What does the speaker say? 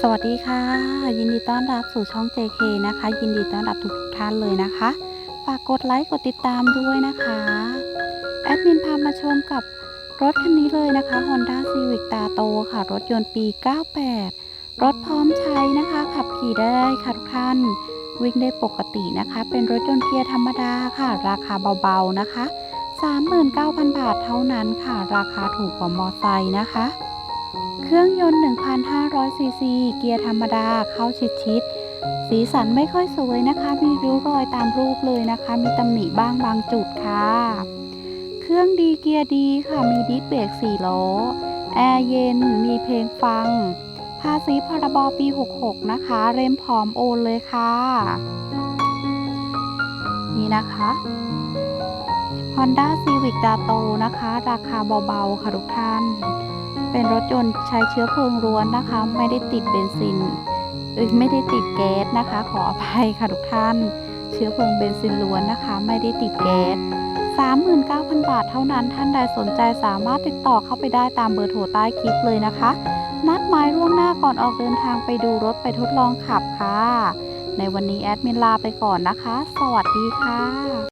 สวัสดีค่ะ ยินดีต้อนรับสู่ช่อง JK นะคะ ยินดีต้อนรับทุกท่านเลยนะคะ ฝากกดไลค์กดติดตามด้วยนะคะ แอดมินพามาชมกับรถคันนี้เลยนะคะ Honda Civic ตาโตค่ะ รถยนต์ปี 98 รถพร้อมใช้นะคะ ขับขี่ได้ค่ะทุกท่าน วิ่งได้ปกตินะคะ เป็นรถยนต์เกียร์ธรรมดาค่ะ ราคาเบาๆนะคะ 39,000 บาทเท่านั้นค่ะ ราคาถูกกว่ามอไซค์นะคะ เครื่องยนต์ 1,500 ซีซี เกียร์ธรรมดา เข้าชิดๆสีสันไม่ค่อยสวยนะคะ มีริ้วรอยตามรูปเลยนะคะ มีตำหนิบ้างบางจุดค่ะ เครื่องดีเกียร์ดีค่ะ มีดิสเบรก4ล้อ แอร์เย็น มีเพลงฟัง ภาษีพรบปี 66 นะคะ เร่มพร้อมโอนเลยค่ะ นี่นะคะ Honda Civic ดาโตนะคะ ราคาเบาๆ ค่ะทุกท่าน เป็นรถยนต์ใช้เชื้อเพลิงล้วนนะคะ ไม่ได้ติดเบนซินไม่ได้ติดแก๊สนะคะ ขออภัยค่ะทุกท่าน เชื้อเพลิงเบนซินล้วนนะคะ ไม่ได้ติดแก๊ส39,000 บาทเท่านั้นท่านใดสนใจสามารถติดต่อเข้าไปได้ตามเบอร์โทรใต้คลิปเลยนะคะ นัดหมายล่วงหน้าก่อนออกเดินทางไปดูรถไปทดลองขับค่ะ ในวันนี้แอดมินลาไปก่อนนะคะ สวัสดีค่ะ